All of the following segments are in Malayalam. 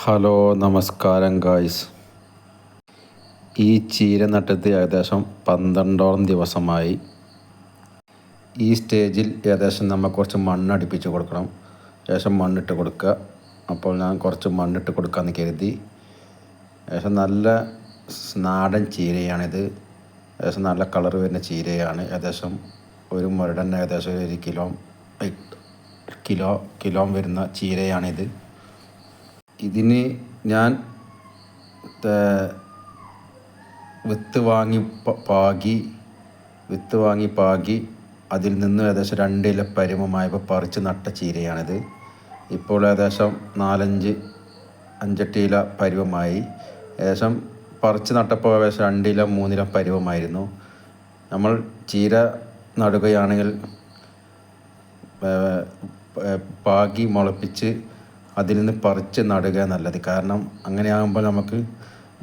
ഹലോ നമസ്കാരം ഗായ്സ്. ഈ ചീര നട്ടത് ഏകദേശം പന്ത്രണ്ടോളം ദിവസമായി. ഈ സ്റ്റേജിൽ ഏകദേശം നമ്മൾ കുറച്ച് മണ്ണ് അടുപ്പിച്ച് കൊടുക്കണം. ശേഷം മണ്ണിട്ട് കൊടുക്കുക അപ്പോൾ ഞാൻ കുറച്ച് മണ്ണിട്ട് കൊടുക്കാമെന്ന് കരുതി. ഏകദേശം നല്ല നാടൻ ചീരയാണിത്. ഏകദേശം നല്ല കളർ വരുന്ന ചീരയാണ്. ഏകദേശം ഒരു മുരടന് ഏകദേശം ഒരു കിലോ കിലോ കിലോ വരുന്ന ചീരയാണിത്. ഇതിന് ഞാൻ വിത്ത് വാങ്ങി പാകി വിത്ത് വാങ്ങി പാകി അതിൽ നിന്ന് ഏകദേശം രണ്ട് ഇല പറിച്ച് നട്ട ചീരയാണിത്. ഇപ്പോൾ ഏകദേശം നാലഞ്ച് അഞ്ചെട്ട് ഇല പരുവമായി. ഏകദേശം പറിച്ച് നട്ടപ്പോൾ ഏകദേശം രണ്ടില മൂന്നില പരുവമായിരുന്നു. നമ്മൾ ചീര നടുകയാണെങ്കിൽ പാകി മുളപ്പിച്ച് അതിൽ നിന്ന് പറിച്ച് നടുക നല്ലത്. കാരണം അങ്ങനെ അങ്ങനെയാകുമ്പോൾ നമുക്ക്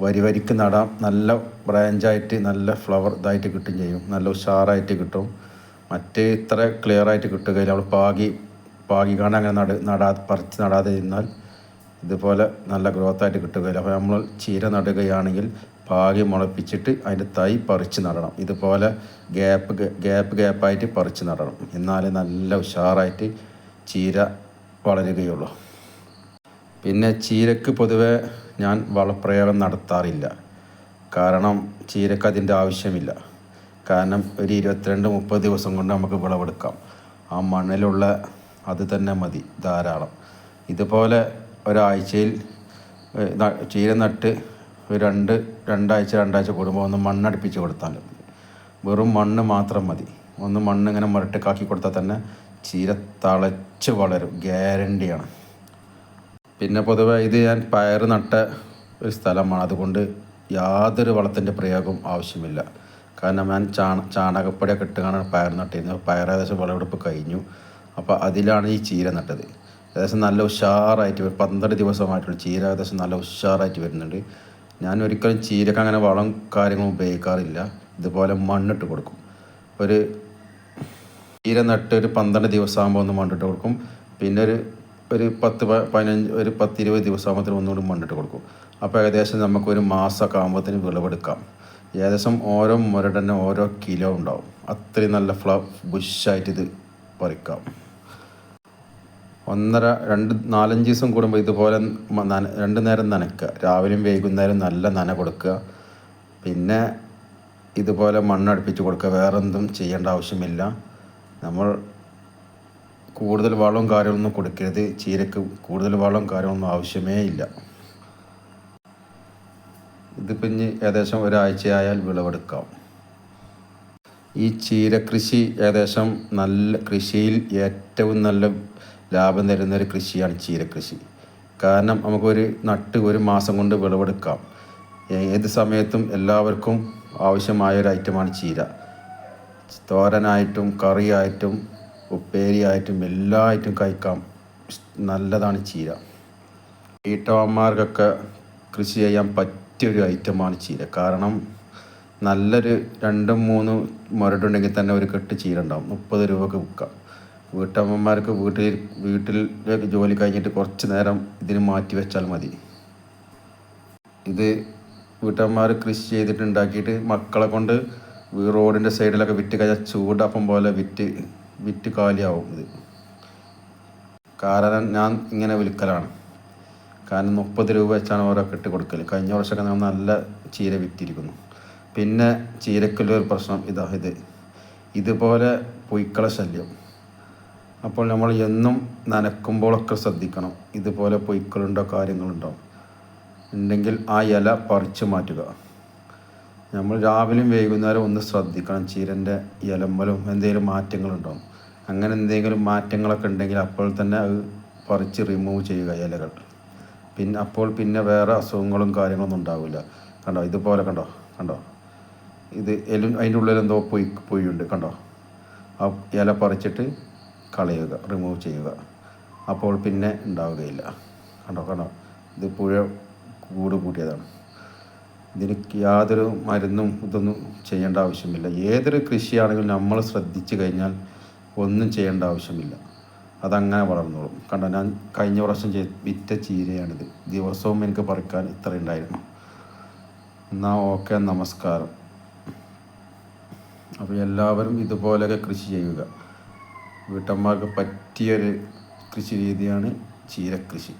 വരി വരിക്ക് നടാം. നല്ല ബ്രാഞ്ചായിട്ട് നല്ല ഫ്ലവർ ഇതായിട്ട് കിട്ടും ചെയ്യും. നല്ല ഉഷാറായിട്ട് കിട്ടും. മറ്റേ ഇത്ര ക്ലിയർ ആയിട്ട് കിട്ടുകയില്ല. നമ്മൾ പാകി പാകി കാണാൻ അങ്ങനെ നട നടാ പറിച്ച് നടാതെ ഇരുന്നാൽ ഇതുപോലെ നല്ല ഗ്രോത്ത് ആയിട്ട് കിട്ടുകയില്ല. അപ്പോൾ നമ്മൾ ചീര നടുകയാണെങ്കിൽ പാകി മുളപ്പിച്ചിട്ട് അതിന്റെ തൈ പറിച്ച് നടണം. ഇതുപോലെ ഗ്യാപ്പ് ഗ്യാപ്പ് ഗ്യാപ്പായിട്ട് പറിച്ച് നടണം. എന്നാലേ നല്ല ഉഷാറായിട്ട് ചീര വളരുകയുള്ളൂ. പിന്നെ ചീരക്ക് പൊതുവെ ഞാൻ വളപ്രയോഗം നടത്താറില്ല. കാരണം ചീരക്ക് അതിന്റെ ആവശ്യമില്ല. കാരണം ഒരു ഇരുപത്തിരണ്ട് മുപ്പത് ദിവസം കൊണ്ട് നമുക്ക് വിളവെടുക്കാം. ആ മണ്ണിലുള്ള അത് തന്നെ മതി ധാരാളം. ഇതുപോലെ ഒരാഴ്ചയിൽ ചീര നട്ട് രണ്ട് രണ്ടാഴ്ച രണ്ടാഴ്ച കൂടുമ്പോൾ ഒന്ന് മണ്ണടുപ്പിച്ച് കൊടുത്താൽ വെറും മണ്ണ് മാത്രം മതി. ഒന്ന് മണ്ണ് ഇങ്ങനെ മുരട്ടിക്കാക്കി കൊടുത്താൽ തന്നെ ചീര തളച്ച് വളരും. ഗ്യാരണ്ടിയാണ്. പിന്നെ പൊതുവെ ഇത് ഞാൻ പയർ നട്ട ഒരു സ്ഥലമാണ്. അതുകൊണ്ട് യാതൊരു വളത്തിന്റെ പ്രയോഗം ആവശ്യമില്ല. കാരണം ഞാൻ ചാണ ചാണകപ്പൊടിയൊക്കെ ഇട്ടുകാണ് പയർ നട്ടിരുന്നത് പയർ ഏകദേശം വിളവെടുപ്പ് കഴിഞ്ഞു. അപ്പോൾ അതിലാണ് ഈ ചീര നട്ടത്. ഏകദേശം നല്ല ഉഷാറായിട്ട് വരും. പന്ത്രണ്ട് ദിവസമായിട്ടുള്ള ചീര ഏകദേശം നല്ല ഉഷാറായിട്ട് വരുന്നുണ്ട്. ഞാൻ ഒരിക്കലും ചീരക്ക് അങ്ങനെ വളം കാര്യങ്ങളും ഉപയോഗിക്കാറില്ല. ഇതുപോലെ മണ്ണിട്ട് കൊടുക്കും. ഒരു ചീര നട്ട് ഒരു പന്ത്രണ്ട് ദിവസമാകുമ്പോൾ ഒന്ന് മണ്ണിട്ട് കൊടുക്കും. പിന്നെ ഒരു ഒരു പത്ത് പതിനഞ്ച് ഒരു പത്ത് ഇരുപത് ദിവസമാകുമ്പോൾ ഒന്നുകൂടി മണ്ണിട്ട് കൊടുക്കും. അപ്പോൾ ഏകദേശം നമുക്കൊരു മാസമൊക്കെ ആകുമ്പോഴത്തേന് വിളവെടുക്കാം. ഏകദേശം ഓരോ മുരടന്നെ ഓരോ കിലോ ഉണ്ടാവും. അത്രയും നല്ല ഫ്ല ബുഷായിട്ട് ഇത് പറിക്കാം. ഒന്നര രണ്ട് നാലഞ്ച് ദിവസം കൂടുമ്പോൾ ഇതുപോലെ നന രണ്ട് നേരം നനയ്ക്കുക. രാവിലെയും വൈകുന്നേരം നല്ല നന കൊടുക്കുക. പിന്നെ ഇതുപോലെ മണ്ണടുപ്പിച്ച് കൊടുക്കുക. വേറെ എന്തും ചെയ്യേണ്ട ആവശ്യമില്ല. നമ്മൾ കൂടുതൽ വളവും കാര്യങ്ങളൊന്നും കൊടുക്കരുത്. ചീരക്ക് കൂടുതൽ വളവും കാര്യങ്ങളൊന്നും ആവശ്യമേ ഇല്ല. ഇതിപ്പോൾ ഇനി ഏകദേശം ഒരാഴ്ചയായാൽ വിളവെടുക്കാം. ഈ ചീരകൃഷി ഏകദേശം നല്ല കൃഷിയിൽ ഏറ്റവും നല്ല ലാഭം തരുന്ന ഒരു കൃഷിയാണ് ചീരകൃഷി. കാരണം നമുക്കൊരു നട്ട് ഒരു മാസം കൊണ്ട് വിളവെടുക്കാം. ഏത് സമയത്തും എല്ലാവർക്കും ആവശ്യമായ ഒരു ഐറ്റമാണ് ചീര. തോരനായിട്ടും കറിയായിട്ടും ഉപ്പേരിയായിട്ടും എല്ലാ ഐറ്റം കഴിക്കാം. നല്ലതാണ് ചീര. വീട്ടമ്മമാർക്കൊക്കെ കൃഷി ചെയ്യാൻ പറ്റിയൊരു ഐറ്റമാണ് ചീര. കാരണം നല്ലൊരു രണ്ടും മൂന്നും മുരടുണ്ടെങ്കിൽ തന്നെ ഒരു കെട്ട് ചീര ഉണ്ടാവും. മുപ്പത് രൂപക്ക് വിൽക്കാം. വീട്ടമ്മമാർക്ക് വീട്ടിൽ വീട്ടിലേക്ക് ജോലി കഴിഞ്ഞിട്ട് കുറച്ച് നേരം ഇതിന് മാറ്റി വെച്ചാൽ മതി. ഇത് വീട്ടമ്മമാർ കൃഷി ചെയ്തിട്ട് ഉണ്ടാക്കിയിട്ട് മക്കളെ കൊണ്ട് റോഡിന്റെ സൈഡിലൊക്കെ വിറ്റ് കഴിഞ്ഞാൽ ചൂടപ്പം പോലെ വിറ്റ് വിറ്റ് കാലിയാവും ഇത്. കാരണം ഞാൻ ഇങ്ങനെ വിൽക്കലാണ്. കാരണം മുപ്പത് രൂപ വെച്ചാണ് ഓരോ കെട്ടി കൊടുക്കൽ കഴിഞ്ഞ വർഷമൊക്കെ നമ്മൾ നല്ല ചീര വിറ്റിരിക്കുന്നു. പിന്നെ ചീരക്കുള്ള ഒരു പ്രശ്നം ഇതാ ഇത്. ഇതുപോലെ പുയ്ക്കള ശല്യം. അപ്പോൾ നമ്മൾ എന്നും നനക്കുമ്പോഴൊക്കെ ശ്രദ്ധിക്കണം. ഇതുപോലെ പൊയ്ക്കളുണ്ടോ കാര്യങ്ങളുണ്ടോ? ഉണ്ടെങ്കിൽ ആ ഇല പറിച്ചു മാറ്റുക. നമ്മൾ രാവിലെയും വൈകുന്നേരം ഒന്ന് ശ്രദ്ധിക്കണം. ചീരന്റെ ഇലമ്പലും എന്തെങ്കിലും മാറ്റങ്ങളുണ്ടോ? അങ്ങനെ എന്തെങ്കിലും മാറ്റങ്ങളൊക്കെ ഉണ്ടെങ്കിൽ അപ്പോൾ തന്നെ അത് പറിച്ച് റിമൂവ് ചെയ്യുക ഇലകൾ. പിന്നെ അപ്പോൾ പിന്നെ വേറെ അസുഖങ്ങളും കാര്യങ്ങളൊന്നും ഉണ്ടാവില്ല. കണ്ടോ? ഇതുപോലെ കണ്ടോ? കണ്ടോ? ഇത് എലു അതിന്റെ ഉള്ളിൽ എന്തോ പൊയ് പൊയ്യുണ്ട് കണ്ടോ? ആ ഇല പറിച്ചിട്ട് കളയുക റിമൂവ് ചെയ്യുക. അപ്പോൾ പിന്നെ ഉണ്ടാവുകയില്ല. കണ്ടോ? കണ്ടോ? ഇത് പുഴ കൂട് കൂട്ടിയതാണ് ഇതിന് യാതൊരു മരുന്നും ഇതൊന്നും ചെയ്യേണ്ട ആവശ്യമില്ല. ഏതൊരു കൃഷിയാണെങ്കിലും നമ്മൾ ശ്രദ്ധിച്ചു കഴിഞ്ഞാൽ ഒന്നും ചെയ്യേണ്ട ആവശ്യമില്ല. അതങ്ങനെ വളർന്നോളും. കണ്ടോ ഞാൻ കഴിഞ്ഞ പ്രാവശ്യം ചെയ് വിറ്റ ചീരയാണിത്. ദിവസവും എനിക്ക് പറിക്കാൻ ഇത്ര ഉണ്ടായിരുന്നു. എന്നാൽ ഓക്കെ നമസ്കാരം. അപ്പോൾ എല്ലാവരും ഇതുപോലെയൊക്കെ കൃഷി ചെയ്യുക. വീട്ടമ്മമാർക്ക് പറ്റിയൊരു കൃഷി രീതിയാണ് ചീരക്കൃഷി.